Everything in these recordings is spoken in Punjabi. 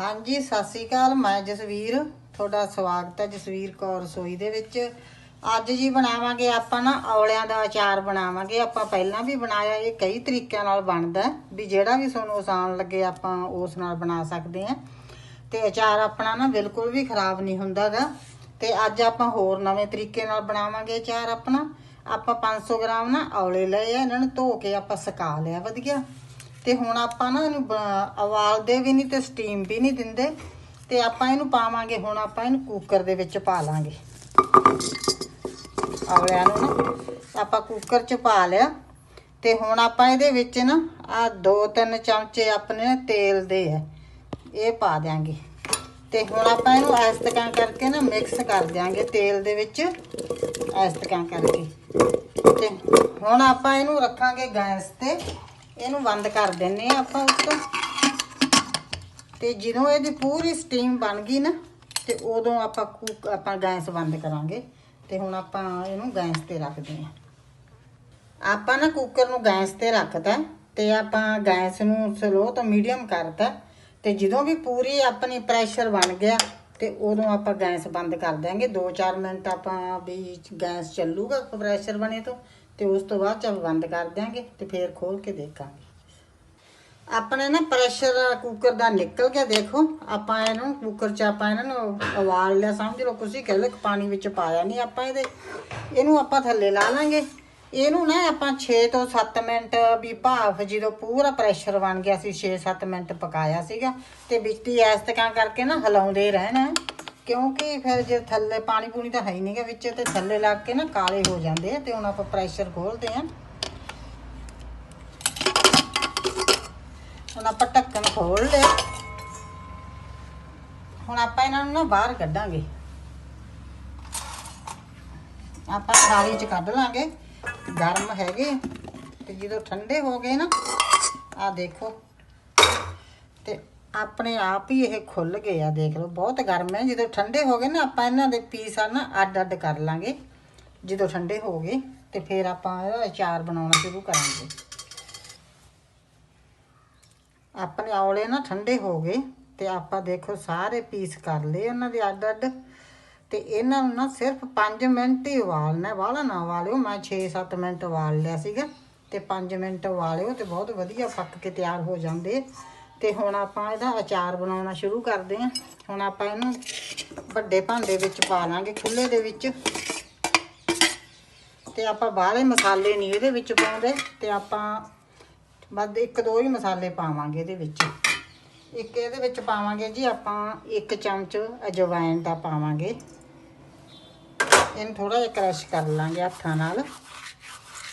ਹਾਂਜੀ, ਸਤਿ ਸ੍ਰੀ ਅਕਾਲ। ਮੈਂ ਜਸਵੀਰ। ਤੁਹਾਡਾ ਸਵਾਗਤ ਹੈ ਜਸਵੀਰ ਕੌਰ ਰਸੋਈ ਦੇ ਵਿੱਚ। ਅੱਜ ਜੀ ਬਣਾਵਾਂਗੇ ਆਪਾਂ ਨਾ ਔਲਿਆਂ ਦਾ ਅਚਾਰ ਬਣਾਵਾਂਗੇ। ਆਪਾਂ ਪਹਿਲਾਂ ਵੀ ਬਣਾਇਆ, ਇਹ ਕਈ ਤਰੀਕਿਆਂ ਨਾਲ ਬਣਦਾ ਵੀ ਜਿਹੜਾ ਵੀ ਤੁਹਾਨੂੰ ਆਸਾਨ ਲੱਗੇ ਆਪਾਂ ਉਸ ਨਾਲ ਬਣਾ ਸਕਦੇ ਹਾਂ। ਤੇ ਅਚਾਰ ਆਪਣਾ ਨਾ ਬਿਲਕੁਲ ਵੀ ਖਰਾਬ ਨਹੀਂ ਹੁੰਦਾਗਾ। ਤੇ ਅੱਜ ਆਪਾਂ ਹੋਰ ਨਵੇਂ ਤਰੀਕੇ ਨਾਲ ਬਣਾਵਾਂਗੇ ਅਚਾਰ ਆਪਣਾ। ਆਪਾਂ 500 ਗ੍ਰਾਮ ਨਾ ਔਲੇ ਲਏ ਆ, ਇਹਨਾਂ ਨੂੰ ਧੋ ਕੇ ਆਪਾਂ ਸੁਕਾ ਲਿਆ। ਵਧੀਆ। ਤੇ ਹੁਣ ਆਪਾਂ ਨਾ ਇਹਨੂੰ ਬ- ਉਬਾਲਦੇ ਵੀ ਨਹੀਂ ਤੇ ਸਟੀਮ ਵੀ ਨਹੀਂ ਦਿੰਦੇ। ਤੇ ਆਪਾਂ ਇਹਨੂੰ ਪਾਵਾਂਗੇ, ਹੁਣ ਆਪਾਂ ਇਹਨੂੰ ਕੁੱਕਰ ਦੇ ਵਿੱਚ ਪਾ ਲਾਂਗੇ। ਔਲਿਆਂ ਨੂੰ ਨਾ, ਆਪਾਂ ਕੁੱਕਰ 'ਚ ਪਾ ਲਿਆ। ਤੇ ਹੁਣ ਆਪਾਂ ਇਹਦੇ ਵਿੱਚ ਨਾ ਆ ਦੋ ਤਿੰਨ ਚਮਚੇ ਆਪਣੇ ਤੇਲ ਦੇ ਆ, ਇਹ ਪਾ ਦਿਆਂਗੇ। ਤੇ ਹੁਣ ਆਪਾਂ ਇਹਨੂੰ ਇਸ ਤਰ੍ਹਾਂ ਕਰਕੇ ਨਾ ਮਿਕਸ ਕਰ ਦਿਆਂਗੇ ਤੇਲ ਦੇ ਵਿੱਚ ਇਸ ਤਰ੍ਹਾਂ ਕਰਕੇ। ਤੇ ਹੁਣ ਆਪਾਂ ਇਹਨੂੰ ਰੱਖਾਂਗੇ ਗੈਸ ਤੇ। ਇਹਨੂੰ ਬੰਦ ਕਰ ਦਿੰਨੇ ਆ ਆਪਾਂ ਉੱਤੋਂ ਤੇ। ਜਦੋਂ ਇਹਦੀ ਪੂਰੀ ਸਟੀਮ ਬਣ ਗਈ ਨਾ, ਤੇ ਉਦੋਂ ਆਪਾਂ ਕੁੱਕ ਆਪਾਂ ਗੈਸ ਬੰਦ ਕਰਾਂਗੇ। ਤੇ ਹੁਣ ਆਪਾਂ ਇਹਨੂੰ ਗੈਸ ਤੇ ਰੱਖਦੇ ਆ। ਆਪਾਂ ਨਾ ਕੁੱਕਰ ਨੂੰ ਗੈਸ ਤੇ ਰੱਖਤਾ, ਤੇ ਆਪਾਂ ਗੈਸ ਨੂੰ ਸਲੋ ਤੋਂ ਮੀਡੀਅਮ ਕਰਤਾ। ਤੇ ਜਦੋਂ ਵੀ ਪੂਰੀ ਆਪਣੀ ਪ੍ਰੈਸ਼ਰ ਬਣ ਗਿਆ, ਤੇ ਉਦੋਂ ਆਪਾਂ ਗੈਸ ਬੰਦ ਕਰ ਦਿਆਂਗੇ। 2-4 ਮਿੰਟ ਆਪਾਂ ਵੀ ਗੈਸ ਚੱਲੂਗਾ ਪ੍ਰੈਸ਼ਰ ਬਣੇ ਤੋਂ। ਤੇ ਉਸ ਤੋਂ ਬਾਅਦ ਚ ਆਪਾਂ ਬੰਦ ਕਰ ਦਿਆਂਗੇ ਤੇ ਫੇਰ ਖੋਲ ਕੇ ਦੇਖਾਂਗੇ। ਆਪਣੇ ਨਾ ਪ੍ਰੈਸ਼ਰ ਕੁੱਕਰ ਦਾ ਨਿਕਲ ਗਿਆ, ਦੇਖੋ। ਆਪਾਂ ਇਹਨੂੰ ਕੁੱਕਰ 'ਚ ਆਪਾਂ ਇਹਨਾਂ ਨੂੰ ਉਬਾਲ ਲਿਆ, ਸਮਝ ਲਓ, ਤੁਸੀਂ ਕਹਿ ਲਓ ਪਾਣੀ ਵਿੱਚ ਪਾਇਆ ਨਹੀਂ ਆਪਾਂ ਇਹਦੇ। ਇਹਨੂੰ ਆਪਾਂ ਥੱਲੇ ਲਾ ਲਾਂਗੇ। ਇਹਨੂੰ ਨਾ ਆਪਾਂ 6 ਤੋਂ 7 ਮਿੰਟ ਵੀ ਭਾਫ ਜਦੋਂ ਪੂਰਾ ਪ੍ਰੈਸ਼ਰ ਬਣ ਗਿਆ ਸੀ 6-7 ਮਿੰਟ ਪਕਾਇਆ ਸੀਗਾ। ਤੇ ਵਿੱਚ ਹੀ ਇਸ ਤਰ੍ਹਾਂ ਕਰਕੇ ਨਾ ਹਿਲਾਉਂਦੇ ਰਹਿਣਾ। ਕਿਉਂਕਿ ਫਿਰ ਜੇ ਥੱਲੇ ਪਾਣੀ ਪੂਣੀ ਤਾਂ ਹੈ ਹੀ ਨਹੀਂਗਾ ਵਿੱਚ ਤੇ ਥੱਲੇ ਲੱਗ ਕੇ ਨਾ ਕਾਲੇ ਹੋ ਜਾਂਦੇ ਆ ਤੇ ਹੁਣ ਆਪਾਂ ਪ੍ਰੈਸ਼ਰ ਖੋਲਦੇ ਆ। ਹੁਣ ਆਪਾਂ ਢੱਕਣ ਖੋਲ ਲਿਆ ਹੁਣ ਆਪਾਂ ਇਹਨਾਂ ਨੂੰ ਨਾ ਬਾਹਰ ਕੱਢਾਂਗੇ। ਆਪਾਂ ਥਾਲੀ 'ਚ ਕੱਢ ਲਾਂਗੇ, ਗਰਮ ਹੈਗੇ। ਤੇ ਜਦੋਂ ਠੰਡੇ ਹੋ ਗਏ ਨਾ ਆ ਦੇਖੋ। ਤੇ ਆਪਣੇ ਆਪ ਹੀ ਇਹ ਖੁੱਲ ਗਏ ਆ, ਦੇਖ ਲਓ। ਬਹੁਤ ਗਰਮ ਹੈ। ਜਦੋਂ ਠੰਡੇ ਹੋ ਗਏ ਨਾ, ਆਪਾਂ ਇਹਨਾਂ ਦੇ ਪੀਸ ਆ ਨਾ ਅੱਡ ਅੱਡ ਕਰ ਲਾਂਗੇ। ਜਦੋਂ ਠੰਡੇ ਹੋ ਗਏ, ਤੇ ਫਿਰ ਆਪਾਂ ਇਹਦਾ ਅਚਾਰ ਬਣਾਉਣਾ ਸ਼ੁਰੂ ਕਰਾਂਗੇ। ਆਪਣੇ ਔਲੇ ਨਾ ਠੰਡੇ ਹੋ ਗਏ, ਤੇ ਆਪਾਂ ਦੇਖੋ ਸਾਰੇ ਪੀਸ ਕਰ ਲਏ ਉਹਨਾਂ ਦੇ ਅੱਡ ਅੱਡ ਤੇ ਇਹਨਾਂ ਨੂੰ ਨਾ ਸਿਰਫ 5 ਮਿੰਟ ਹੀ ਉਬਾਲਣਾ ਵਾਲਾ ਨਾ ਉਬਾਲਿਓ। ਮੈਂ 6-7 ਮਿੰਟ ਉਬਾਲ ਲਿਆ ਸੀਗਾ, ਤੇ 5 ਮਿੰਟ ਉਬਾਲਿਓ ਤੇ ਬਹੁਤ ਵਧੀਆ ਪੱਕ ਕੇ ਤਿਆਰ ਹੋ ਜਾਂਦੇ। ਤੇ ਹੁਣ ਆਪਾਂ ਇਹਦਾ ਅਚਾਰ ਬਣਾਉਣਾ ਸ਼ੁਰੂ ਕਰਦੇ ਹਾਂ। ਹੁਣ ਆਪਾਂ ਇਹਨੂੰ ਵੱਡੇ ਭਾਂਡੇ ਵਿੱਚ ਪਾ ਲਾਂਗੇ ਖੁੱਲੇ ਦੇ ਵਿੱਚ। ਤੇ ਆਪਾਂ ਬਾਹਲੇ ਮਸਾਲੇ ਨਹੀਂ ਇਹਦੇ ਵਿੱਚ ਪਾਉਂਦੇ, ਤੇ ਆਪਾਂ ਬਸ ਇੱਕ ਦੋ ਹੀ ਮਸਾਲੇ ਪਾਵਾਂਗੇ ਇਹਦੇ ਵਿੱਚ। ਇੱਕ ਇਹਦੇ ਵਿੱਚ ਪਾਵਾਂਗੇ ਜੀ ਆਪਾਂ ਇੱਕ ਚਮਚ ਅਜਵਾਇਣ ਦਾ ਪਾਵਾਂਗੇ। ਇਹਨੂੰ ਥੋੜਾ ਜਿਹਾ ਕ੍ਰਸ਼ ਕਰ ਲਾਂਗੇ ਹੱਥਾਂ ਨਾਲ।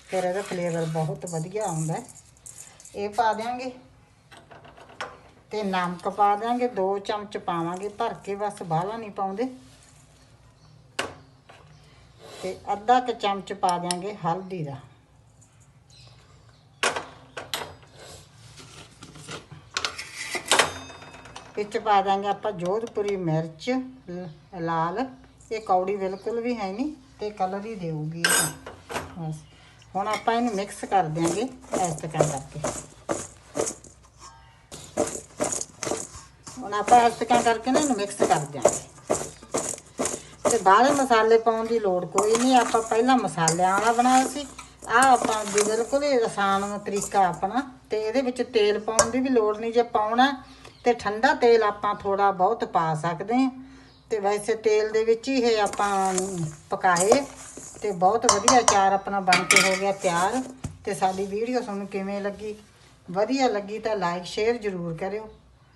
ਫਿਰ ਇਹਦਾ ਫਲੇਵਰ ਬਹੁਤ ਵਧੀਆ ਆਉਂਦਾ। ਇਹ ਪਾ ਦਿਆਂਗੇ। ਤੇ ਨਮਕ ਪਾ ਦਿਆਂਗੇ 2 ਚਮਚ ਪਾਵਾਂਗੇ, ਭਰ ਕੇ ਬਸ ਬਾਹਲਾ ਨਹੀਂ ਪਾਉਂਦੇ। ਤੇ ਅੱਧਾ ਕੁ ਚਮਚ ਪਾ ਦਿਆਂਗੇ ਹਲਦੀ ਦਾ। ਵਿੱਚ ਪਾ ਦਾਂਗੇ ਆਪਾਂ ਜੋਧਪੁਰੀ ਮਿਰਚ, ਲ- ਲਾਲ। ਇਹ ਕੌੜੀ ਬਿਲਕੁਲ ਵੀ ਹੈ ਨਹੀਂ ਤੇ ਕਲਰ ਹੀ ਦੇਊਗੀ। ਬਸ। ਹੁਣ ਆਪਾਂ ਇਹਨੂੰ ਮਿਕਸ ਕਰ ਦਿਆਂਗੇ ਇਸ ਤਰ੍ਹਾਂ ਕਰਕੇ। ਹੁਣ ਆਪਾਂ ਇਸ ਕਰਕੇ ਨਾ ਇਹਨੂੰ ਮਿਕਸ ਕਰ ਦਿਆਂਗੇ। ਤੇ ਬਾਹਲੇ ਮਸਾਲੇ ਪਾਉਣ ਦੀ ਲੋੜ ਕੋਈ ਨਹੀਂ, ਆਪਾਂ ਪਹਿਲਾਂ ਮਸਾਲਿਆਂ ਵਾਲਾ ਬਣਾਇਆ ਸੀ। ਆ ਆਪਾਂ ਵੀ ਬਿਲਕੁਲ ਹੀ ਆਸਾਨ ਤਰੀਕਾ ਆਪਣਾ, ਤੇ ਇਹਦੇ ਵਿੱਚ ਤੇਲ ਪਾਉਣ ਦੀ ਵੀ ਲੋੜ ਨਹੀਂ, ਜੇ ਪਾਉਣਾ ਤੇ ਠੰਡਾ ਤੇਲ ਆਪਾਂ ਥੋੜਾ ਬਹੁਤ ਪਾ ਸਕਦੇ ਹਾਂ। ਤੇ ਵੈਸੇ ਤੇਲ ਦੇ ਵਿੱਚ ਹੀ ਇਹ ਆਪਾਂ ਪਕਾਏ, ਤੇ ਬਹੁਤ ਵਧੀਆ ਚਾਰ ਆਪਣਾ ਬਣ ਕੇ ਹੋ ਗਿਆ ਤਿਆਰ। ਤੇ ਸਾਡੀ ਵੀਡੀਓ ਤੁਹਾਨੂੰ ਕਿਵੇਂ ਲੱਗੀ? ਵਧੀਆ ਲੱਗੀ ਤਾਂ ਲਾਈਕ ਸ਼ੇਅਰ ਜ਼ਰੂਰ ਕਰਿਓ।